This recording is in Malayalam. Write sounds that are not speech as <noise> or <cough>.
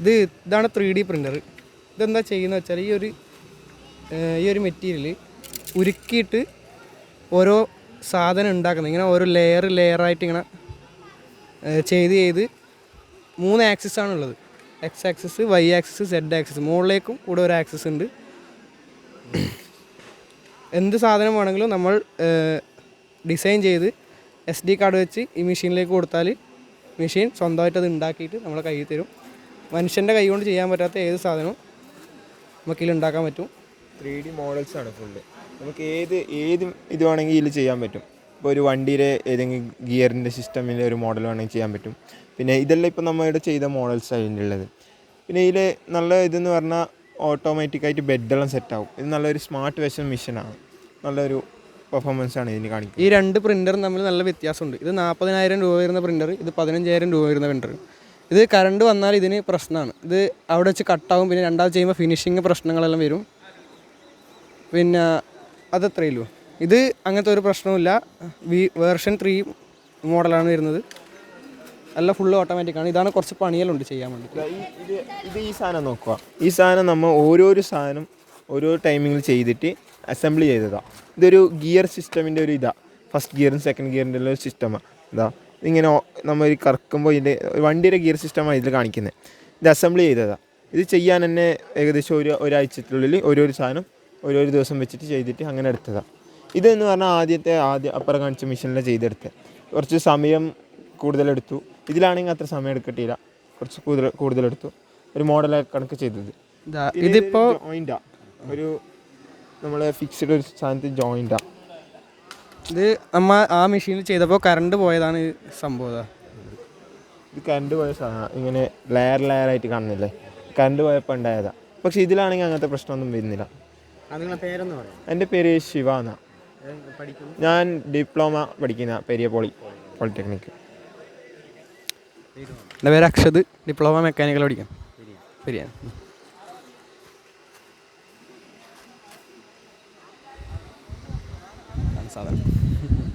ഇത് ഇതാണ് ത്രീ ഡി പ്രിന്റർ ഇതെന്താ ചെയ്യുന്നത് വെച്ചാൽ ഈ ഒരു ഈ ഒരു മെറ്റീരിയൽ ഉരുക്കിയിട്ട് ഓരോ സാധനം ഉണ്ടാക്കുന്നത്. ഇങ്ങനെ ഓരോ ലെയർ ലെയറായിട്ട് ഇങ്ങനെ ചെയ്ത് ചെയ്ത് മൂന്ന് ആക്സിസ് ആണുള്ളത്. X axis Y axis Z axis മുകളിലേക്കും കൂടെ ഒരു ആക്സിസ് ഉണ്ട്. എന്ത് സാധനം വേണമെങ്കിലും നമ്മൾ ഡിസൈൻ ചെയ്ത് എസ് ഡി കാർഡ് വെച്ച് ഈ മെഷീനിലേക്ക് കൊടുത്താൽ മെഷീൻ സ്വന്തമായിട്ട് അത് ഉണ്ടാക്കിയിട്ട് നമ്മളെ കയ്യിൽ തരും. മനുഷ്യന്റെ കൈ കൊണ്ട് ചെയ്യാൻ പറ്റാത്ത ഏത് സാധനവും നമുക്കിതിൽ ഉണ്ടാക്കാൻ പറ്റും. ത്രീ ഡി മോഡൽസ് ആണ് ഫുള്ള് നമുക്ക് ഏത് ഏത് ഇത് വേണമെങ്കിൽ ഇതിൽ ചെയ്യാൻ പറ്റും. ഇപ്പോൾ ഒരു വണ്ടിയുടെ ഏതെങ്കിലും ഗിയറിന്റെ സിസ്റ്റമിന്റെ ഒരു മോഡൽ വേണമെങ്കിൽ ചെയ്യാൻ പറ്റും. പിന്നെ ഇതെല്ലാം ഇപ്പോൾ നമ്മളിവിടെ ചെയ്ത മോഡൽസ് അതിന്റെ ഉള്ളത്. പിന്നെ ഇതിൽ നല്ല ഇതെന്ന് പറഞ്ഞാൽ ഓട്ടോമാറ്റിക്കായിട്ട് ബെഡെല്ലാം സെറ്റ് ആവും. ഇത് നല്ലൊരു സ്മാർട്ട് വെഷൻ മെഷീനാണ് നല്ലൊരു പെർഫോമൻസ് ആണ് ഇതിന് കാണിക്കുന്നത്. ഈ രണ്ട് പ്രിന്ററും തമ്മിൽ നല്ല വ്യത്യാസമുണ്ട്. ഇത് നാൽപ്പതിനായിരം രൂപ വരുന്ന പ്രിന്റർ ഇത് പതിനഞ്ചായിരം രൂപ വരുന്ന പ്രിന്റർ ഇത് കറണ്ട് വന്നാൽ ഇതിന് പ്രശ്നമാണ്. ഇത് അവിടെ വെച്ച് കട്ടാവും പിന്നെ രണ്ടാമത് ചെയ്യുമ്പോൾ ഫിനിഷിങ് പ്രശ്നങ്ങളെല്ലാം വരും. പിന്നെ അതത്രയുള്ളൂ ഇത് അങ്ങനത്തെ ഒരു പ്രശ്നവുമില്ല. വി വേർഷൻ ത്രീ മോഡലാണ് വരുന്നത്. അല്ല ഫുള്ള് ഓട്ടോമാറ്റിക്കാണ് ഇതാണ് കുറച്ച് പണിയെല്ലാം ചെയ്യാൻ വേണ്ടി ഇത് ഈ സാധനം നോക്കുക. ഈ സാധനം നമ്മൾ ഓരോരോ സാധനം ഓരോ ടൈമിങ്ങിൽ ചെയ്തിട്ട് അസംബിൾ ചെയ്തതാണ് ഇതൊരു ഗിയർ സിസ്റ്റമിന്റെ ഒരു ഇതാണ് ഫസ്റ്റ് ഗിയറും സെക്കൻഡ് ഗിയറിന്റെ ഒരു സിസ്റ്റമാണ് ഇതാ. ഇങ്ങനെ നമ്മൾ ഒരു കറക്കുമ്പോൾ ഇതിന്റെ വണ്ടിയുടെ ഗിയർ സിസ്റ്റമാണ് ഇതിൽ കാണിക്കുന്നത് ഇത് അസംബിൾ ചെയ്തതാണ് ഇത് ചെയ്യാൻ തന്നെ ഏകദേശം ഒരു ഒരാഴ്ചത്തിനുള്ളിൽ ഓരോരോ സാധനം ഓരോരോ ദിവസം വെച്ചിട്ട് ചെയ്തിട്ട് അങ്ങനെ എടുത്തതാണ് ഇതെന്ന് പറഞ്ഞാൽ ആദ്യത്തെ ആദ്യം അപ്പുറം കാണിച്ച മെഷീനിലാണ് ചെയ്തെടുത്തത് കുറച്ച് സമയം കൂടുതലെടുത്തു. ഇതിലാണെങ്കിൽ അത്ര സമയം എടുക്കട്ടില്ല. കുറച്ച് കൂടുതൽ കൂടുതലെടുത്തു. ഒരു മോഡലായി കണക്ക് ചെയ്തത്. ഇതാ ഇതിപ്പോൾ ഒരു നമ്മൾ ഫിക്സ്ഡ് ഒരു സ്ഥാനത്ത് ആണ് ഇത് നമ്മ ആ മെഷീനിൽ ചെയ്തപ്പോൾ കറണ്ട് പോയതാണ് ഈ സംഭവം ഇതാ. കറണ്ട് പോയ സാധനം ഇങ്ങനെ ലെയർ ലെയർ ആയിട്ട് കാണുന്നില്ലേ? കറണ്ട് പോയപ്പോൾ ഉണ്ടായതാ. പക്ഷെ ഇതിലാണെങ്കിൽ അങ്ങനത്തെ പ്രശ്നമൊന്നും വരുന്നില്ല. എന്റെ പേര് ശിവ എന്നാ. പഠിക്കുന്നു? ഞാൻ ഡിപ്ലോമ പഠിക്കുന്ന പെരിയ പോളി പോളിടെക്നിക്ക് എന്റെ പേര് അക്ഷത്. ഡിപ്ലോമ മെക്കാനിക്കൽ പഠിക്കാം. ശരിയാണ് സാധനം <laughs>